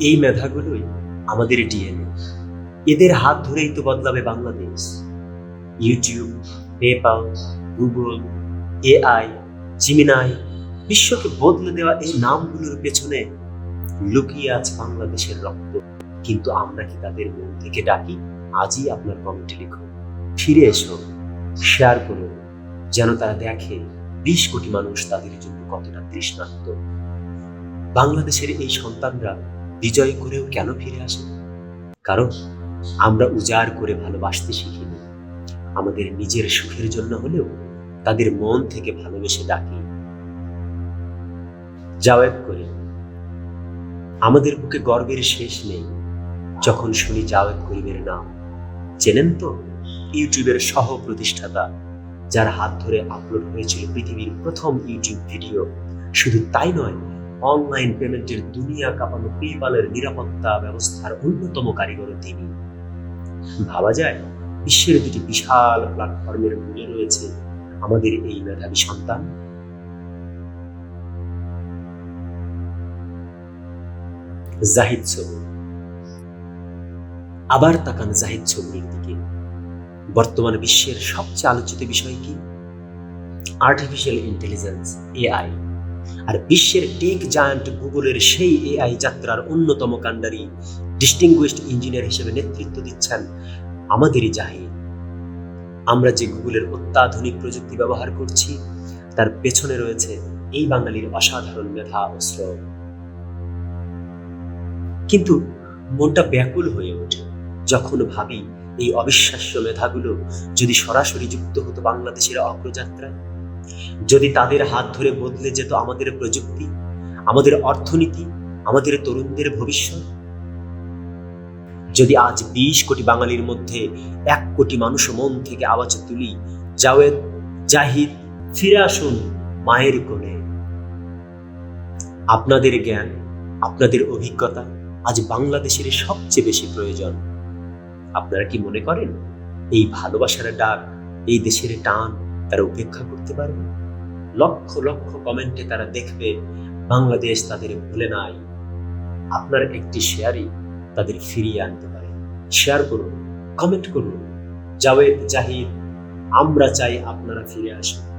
এই মেধাগুলোই আমাদের ডিএনএ এদের হাত ধরেই তো বদলাবে Bangladesh. YouTube PayPal Google AI Gemini বিশ্বকে বদলে দেওয়া এই নামগুলোর পেছনে লুকিয়ে আছে বাংলাদেশের রক্ত। কিন্তু আমরা কি তাদের মন থেকে ডাকি? আজই আপনার কমেন্টে লিখুন। ফিরে এসো শেয়ার করুন, যেন তারা দেখে বিশ কোটি মানুষ তাদের জন্য কতটা তৃষ্ণার্ত। বাংলাদেশের এই সন্তানরা বিজয় করেও কেন ফিরে আসে কারণ আমরা উজাড় করে ভালোবাসতে শিখিনি। আমাদের নিজের সুখের জন্য হলেও তাদের মন থেকে ভালোবেসে ডাকি। জাওয়াব করে। আমাদের বুকে গর্বের শেষ নেই। যখন শুনি জাওয়াদ করিমের নাম, চেনেন তো? ইউটিউবের সহ প্রতিষ্ঠাতা যার হাত ধরে আপলোড হয়েছিল পৃথিবীর প্রথম ইউটিউব ভিডিও। শুধু তাই নয় অনলাইন পেমেন্টের দুনিয়া কাঁপানো পেপালের নিরাপত্তা ব্যবস্থার অন্যতম কারিগরও তিনি। ভাবা যায়, বিশ্বের দুটি বিশাল প্ল্যাটফর্মের মূলে রয়েছে আমাদের এই মেধাবী সন্তান। জাহিদ সবুর আবার তাকান জাহিদ সবুরের দিকে। বর্তমান বিশ্বের সবচেয়ে আলোচিত বিষয় কি? আর্টিফিশিয়াল ইন্টেলিজেন্স এআই আর বিশ্বের টেক জায়ান্ট গুগলের সেই এআই যাত্রার অন্যতম কাণ্ডারি ডিস্টিংগুইশড ইঞ্জিনিয়ার হিসেবে নেতৃত্ব দিচ্ছেন আমাদেরই জাহিদ। আমরা যে গুগলের অত্যাধুনিক প্রযুক্তি ব্যবহার করছি, তার পেছনে রয়েছে এই বাঙালির অসাধারণ মেধা ও শ্রম। কিন্তু মনটা ব্যাকুল হয়ে ওঠে যখন ভাবি এই অবিশ্বাস্য মেধাগুলো যদি সরাসরি যুক্ত হতো বাংলাদেশের অগ্রযাত্রায়। যদি তাদের হাত ধরে বদলে যেত আমাদের প্রযুক্তি, আমাদের অর্থনীতি, আমাদের তরুণদের ভবিষ্যৎ। যদি আজ বিশ কোটি বাঙালির মধ্যে এক কোটি মানুষ মন থেকে আওয়াজ তুলি জাওয়েদ জাহিদ, ফিরে আসুন মায়ের কোলে আপনাদের জ্ঞান, আপনাদের অভিজ্ঞতা আজ বাংলাদেশের সবচেয়ে বেশি প্রয়োজন। আপনারা কি মনে করেন, এই ভালোবাসার ডাক এই দেশের টান তারা উপেক্ষা করতে পারবে। লক্ষ লক্ষ কমেন্টে তারা দেখবে, বাংলাদেশ তাদের ভুলে নাই। আপনার একটি শেয়ারই তাদের ফিরিয়ে আনতে পারে। শেয়ার করুন কমেন্ট করুন। জাওয়েদ জাহিদ, আমরা চাই আপনারা ফিরে আসুন।